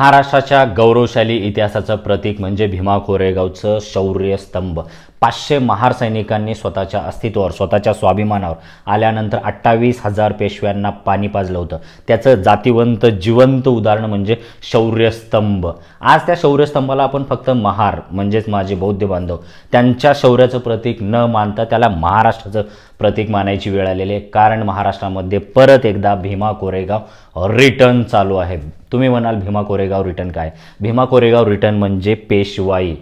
महाराष्ट्राच्या गौरवशाली इतिहासाचं प्रतीक म्हणजे भीमा कोरेगावचं शौर्यस्तंभ. पाचशे महार सैनिकांनी स्वतःच्या अस्तित्वावर स्वतःच्या स्वाभिमानावर आल्यानंतर अठ्ठावीस हजार पेशव्यांना पाणी पाजलं होतं. त्याचं जातिवंत जिवंत उदाहरण म्हणजे शौर्यस्तंभ. आज त्या शौर्यस्तंभाला आपण फक्त महार म्हणजेच माझे बौद्ध बांधव त्यांच्या शौर्याचं प्रतीक न मानता त्याला महाराष्ट्राचं प्रतीक मानायची वेळ आलेली आहे. कारण महाराष्ट्रामध्ये परत एकदा भीमा कोरेगाव रिटर्न चालू आहे. तुम्ही म्हणाल भीमा कोरेगाव रिटर्न काय? भीमा कोरेगाव रिटर्न म्हणजे पेशवाई.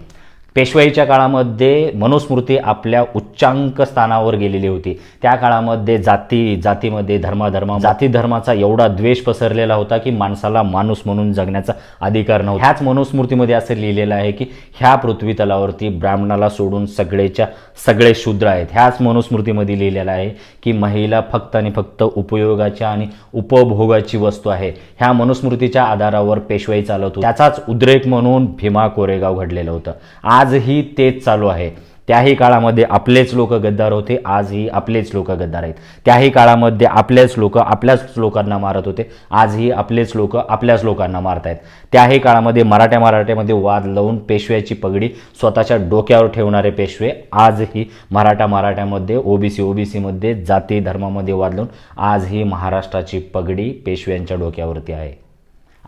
पेशवाईच्या काळामध्ये मनुस्मृती आपल्या उच्चांक स्थानावर गेलेली होती. त्या काळामध्ये जाती जातीमध्ये धर्माधर्मा जाती धर्माचा एवढा द्वेष पसरलेला होता की माणसाला माणूस म्हणून जगण्याचा अधिकार नव्हता. ह्याच मनुस्मृतीमध्ये असं लिहिलेलं आहे की ह्या पृथ्वी तलावरती ब्राह्मणाला सोडून सगळेच्या सगळे शूद्र आहेत. ह्याच मनुस्मृतीमध्ये लिहिलेलं आहे की महिला फक्त आणि फक्त उपयोगाच्या आणि उपभोगाची वस्तू आहे. ह्या मनुस्मृतीच्या आधारावर पेशवाई चालवतो त्याचाच उद्रेक म्हणून भीमा कोरेगाव घडलेलं होतं. आज आजही तेच चालू आहे. त्याही काळामध्ये आपलेच लोक गद्दार होते आजही आपलेच लोक गद्दार आहेत. त्याही काळामध्ये आपलेच लोक आपल्याच लोकांना मारत होते आजही आपलेच लोक आपल्याच लोकांना मारत आहेत त्याही काळामध्ये मराठ्या मराठ्यामध्ये वाद लावून पेशव्याची पगडी स्वतःच्या डोक्यावर ठेवणारे पेशवे आजही मराठा मराठ्यामध्ये ओबीसी ओबीसीमध्ये जाती धर्मामध्ये वाद लावून आजही महाराष्ट्राची पगडी पेशव्यांच्या डोक्यावरती आहे.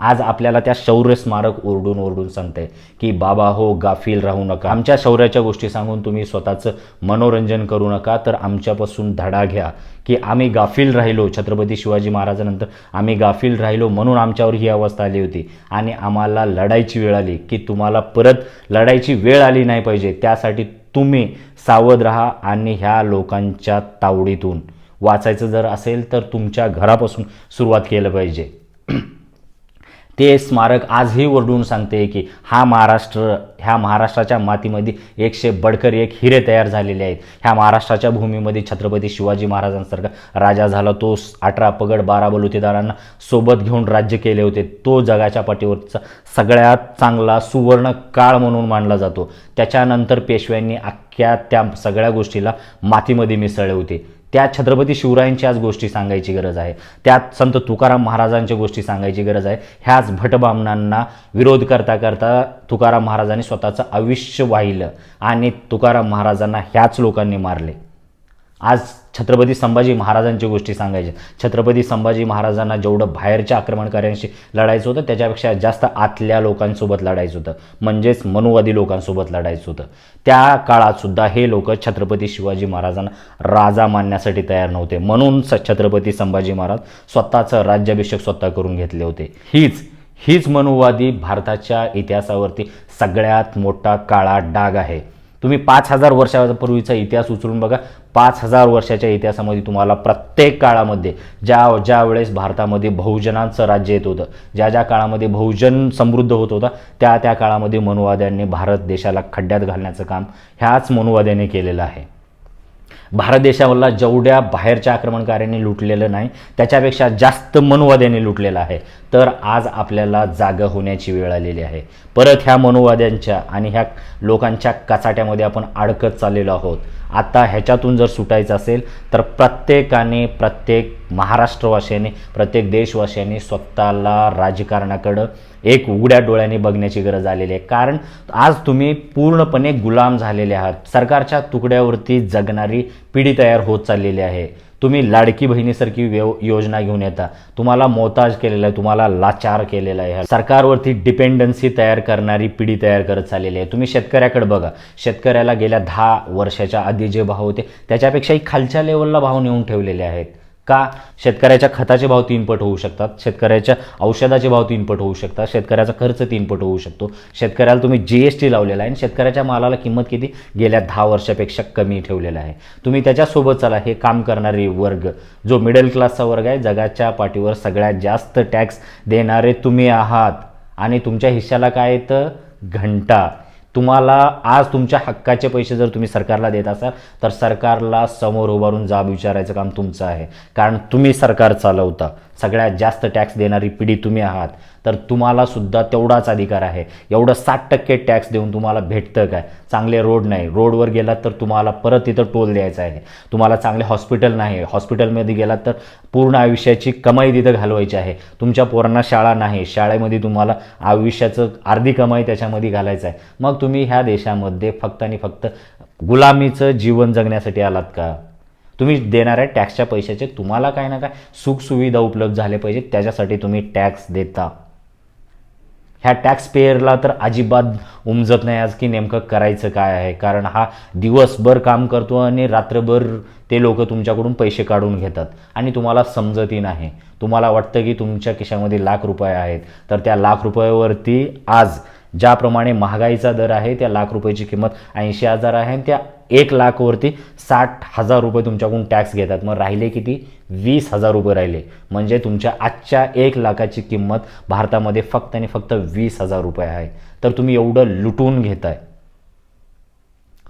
आज आपल्याला त्या शौर्य स्मारक ओरडून ओरडून सांगते की बाबा हो गाफील राहू नका. आमच्या शौर्याच्या गोष्टी सांगून तुम्ही स्वतःचं मनोरंजन करू नका तर आमच्यापासून धडा घ्या की आम्ही गाफील राहिलो. छत्रपती शिवाजी महाराजानंतर आम्ही गाफील राहिलो म्हणून आमच्यावर ही अवस्था आली होती आणि आम्हाला लढायची वेळ आली की तुम्हाला परत लढायची वेळ आली नाही पाहिजे. त्यासाठी तुम्ही सावध राहा आणि ह्या लोकांच्या तावडीतून. वाचायचं जर असेल तर तुमच्या घरापासून सुरुवात केलं पाहिजे. ते स्मारक आजही ओरडून सांगते की हा महाराष्ट्र ह्या महाराष्ट्राच्या मातीमध्ये एकशे बडकर एक हिरे तयार झालेले आहेत. ह्या महाराष्ट्राच्या भूमीमध्ये छत्रपती शिवाजी महाराजांसारखा राजा झाला. तो अठरा पगड बारा बलुतेदारांना सोबत घेऊन राज्य केले होते. तो जगाच्या पाठीवरचा सगळ्यात चांगला सुवर्ण काळ म्हणून मानला जातो. त्याच्यानंतर पेशव्यांनी अख्ख्या त्या सगळ्या गोष्टीला मातीमध्ये मिसळले होते. त्या छत्रपती शिवरायांची आज गोष्टी सांगायची गरज आहे. त्यात संत तुकाराम महाराजांच्या गोष्टी सांगायची गरज आहे. ह्याच भटबामणांना विरोध करता करता तुकाराम महाराजांनी स्वतःचं आयुष्य वाहिलं आणि तुकाराम महाराजांना ह्याच लोकांनी मारले. आज छत्रपती संभाजी महाराजांची गोष्टी सांगायच्या. छत्रपती संभाजी महाराजांना जेवढं बाहेरच्या आक्रमणकाऱ्यांशी लढायचं होतं त्याच्यापेक्षा जास्त आतल्या लोकांसोबत लढायचं होतं. म्हणजेच मनुवादी लोकांसोबत लढायचं होतं. त्या काळात सुद्धा हे लोक छत्रपती शिवाजी महाराजांना राजा मानण्यासाठी तयार नव्हते. म्हणून स छत्रपती संभाजी महाराज स्वतःचं राज्याभिषेक स्वतः करून घेतले होते. हीच हीच मनुवादी भारताच्या इतिहासावरती सगळ्यात मोठा काळा डाग आहे. तुम्ही पाच हजार वर्षापूर्वीचा इतिहास उचलून बघा. पाच हजार वर्षाच्या इतिहासामध्ये तुम्हाला प्रत्येक काळामध्ये ज्या ज्या वेळेस भारतामध्ये बहुजनांचं राज्य येत होतं ज्या ज्या काळामध्ये बहुजन समृद्ध होत होता त्या त्या काळामध्ये मनुवाद्यांनी भारत देशाला खड्ड्यात घालण्याचं काम ह्याच मनुवाद्यांनी केलेलं आहे. भारत देशावरला जेवढ्या बाहेरच्या आक्रमणकाऱ्यांनी लुटलेलं नाही त्याच्यापेक्षा जास्त मनुवाद्यांनी लुटलेलं आहे. तर आज आपल्याला जागं होण्याची वेळ आलेली आहे. परत ह्या मनुवाद्यांच्या आणि ह्या लोकांच्या कचाट्यामध्ये आपण अडकत चाललेलो आहोत. आता ह्याच्यातून जर सुटायचं असेल तर प्रत्येकाने प्रत्येक महाराष्ट्रवासियांनी प्रत्येक देशवासियांनी स्वतःला राजकारणाकडं एक उघड्या डोळ्याने बघण्याची गरज आलेली आहे. कारण आज तुम्ही पूर्णपणे गुलाम झालेले आहात. सरकारच्या तुकड्यावरती जगणारी पिढी तयार होत चाललेली आहे. तुम्ही लाडकी बहिणीसारखी व्यव योजना घेऊन येता. तुम्हाला मोताज केलेला आहे तुम्हाला लाचार केलेला आहे. सरकारवरती डिपेंडन्सी तयार करणारी पिढी तयार करत चाललेली आहे. तुम्ही शेतकऱ्याकडे बघा. शेतकऱ्याला गेल्या दहा वर्षाच्या आधी जे भाव होते त्याच्यापेक्षाही खालच्या लेवलला भाव नेऊन ठेवलेले आहेत. का शेतकऱ्याच्या खताचे भाव तीनपट होऊ शकतात शेतकऱ्याच्या औषधाचे भाव तीनपट होऊ शकतात शेतकऱ्याचा खर्च तीनपट होऊ शकतो. शेतकऱ्याला तुम्ही जी एस टी लावलेला आहे आणि शेतकऱ्याच्या मालाला किंमत किती? गेल्या दहा वर्षापेक्षा कमी ठेवलेला आहे. तुम्ही त्याच्यासोबत चला हे काम करणारे वर्ग जो मिडल क्लासचा वर्ग आहे जगाच्या पाठीवर सगळ्यात जास्त टॅक्स देणारे तुम्ही आहात. आणि तुमच्या हिश्श्याला काय येतं? घंटा. तुम्हाला आज तुमच्या हक्काचे पैसे जर तुम्ही सरकारला देत असाल तर सरकारला समोर उभारून जाब विचारायचं काम तुमचं आहे. कारण तुम्ही सरकार चालवता. सगळ्यात जास्त टॅक्स देणारी पिढी तुम्ही आहात. तर तुम्हालासुद्धा तेवढाच अधिकार आहे. एवढं साठ टक्के टॅक्स देऊन तुम्हाला भेटतं काय? चांगले रोड नाही. रोडवर गेलात तर तुम्हाला परत तिथं टोल द्यायचा आहे. तुम्हाला चांगले हॉस्पिटल नाही. हॉस्पिटलमध्ये गेलात तर पूर्ण आयुष्याची कमाई तिथं घालवायची आहे. तुमच्या पोरांना शाळा नाही. शाळेमध्ये तुम्हाला आयुष्याचं अर्धी कमाई त्याच्यामध्ये घालायचं आहे. मग तुम्ही ह्या देशामध्ये फक्त आणि फक्त गुलामीचं जीवन जगण्यासाठी आलात का? तुम्ही देणाऱ्या टॅक्सच्या पैशाचे तुम्हाला काय ना काय सुखसुविधा उपलब्ध झाले पाहिजे त्याच्यासाठी तुम्ही टॅक्स देता. ह्या टॅक्स पेयरला तर अजिबात उमजत नाही आज की नेमकं करायचं काय आहे. कारण हा दिवसभर काम करतो आणि रात्रभर ते लोक तुमच्याकडून पैसे काढून घेतात. आणि तुम्हाला समजतही नाही. तुम्हाला वाटतं की तुमच्या खिशामध्ये लाख रुपये आहेत. तर त्या लाख रुपयावरती आज ज्याप्रमाणे महागाईचा दर आहे त्या लाख रुपयाची किंमत ऐंशी हजार आहे आणि त्या एक लाखवरती साठ हजार रुपये तुमच्याकडून टॅक्स घेतात. मग राहिले किती? वीस हजार रुपये राहिले. म्हणजे तुमच्या आजच्या एक लाखाची किंमत भारतामध्ये फक्त आणि फक्त वीस हजार रुपये आहे. तर तुम्ही एवढं लुटून घेताय.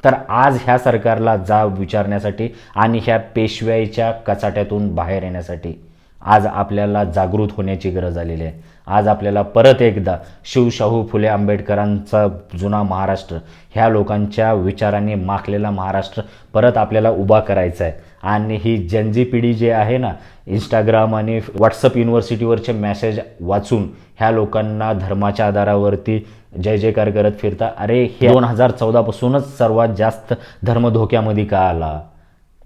तर आज ह्या सरकारला जा विचारण्यासाठी आणि ह्या पेशव्याच्या कचाट्यातून बाहेर येण्यासाठी आज आपल्याला जागृत होण्याची गरज आलेली आहे. आज आपल्याला परत एकदा शिवशाहू फुले आंबेडकरांचा जुना महाराष्ट्र ह्या लोकांच्या विचारांनी माखलेला महाराष्ट्र परत आपल्याला उभा करायचा आहे. आणि ही जनजी पिढी जी आहे ना इंस्टाग्राम आणि व्हॉट्सअप युनिव्हर्सिटीवरचे मेसेज वाचून ह्या लोकांना धर्माच्या आधारावरती जय जयकार करत फिरता. अरे हे दोन हजार चौदापासूनच सर्वात जास्त धर्म धोक्यामध्ये का आला?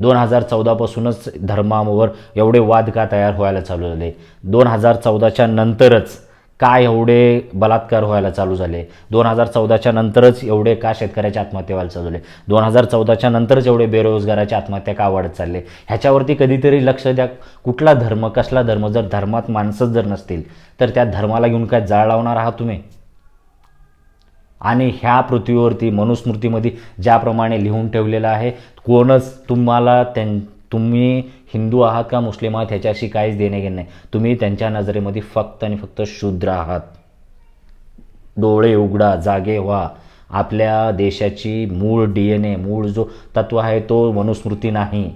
दोन हजार चौदापासूनच धर्मावर एवढे वाद का तयार व्हायला चालू झाले. दोन हजार चौदाच्या नंतरच का एवढे बलात्कार व्हायला चालू झाले? दोन हजार चौदाच्या नंतरच एवढे का शेतकऱ्याच्या आत्महत्या व्हायला चालू झाले? दोन हजार चौदाच्या नंतरच एवढे बेरोजगाराच्या आत्महत्या का वाढत चालले? ह्याच्यावरती कधीतरी लक्ष द्या. कुठला धर्म कसला धर्म? जर धर्मात माणसंच जर नसतील तर त्या धर्माला घेऊन काय जाळ लावणार आहात तुम्ही? आणि ह्या पृथ्वीवरती मनुस्मृतीमध्ये ज्याप्रमाणे लिहून ठेवलेलं आहे कोणच तुम्हाला त्यां तुम्ही हिंदू आहात का मुस्लिम आहात ह्याच्याशी काहीच देणे घेणे नाही. तुम्ही त्यांच्या नजरेमध्ये फक्त आणि फक्त शूद्र आहात. डोळे उघडा जागे व्हा. आपल्या देशाची मूळ डी एन ए मूळ जो तत्व आहे तो मनुस्मृती नाही.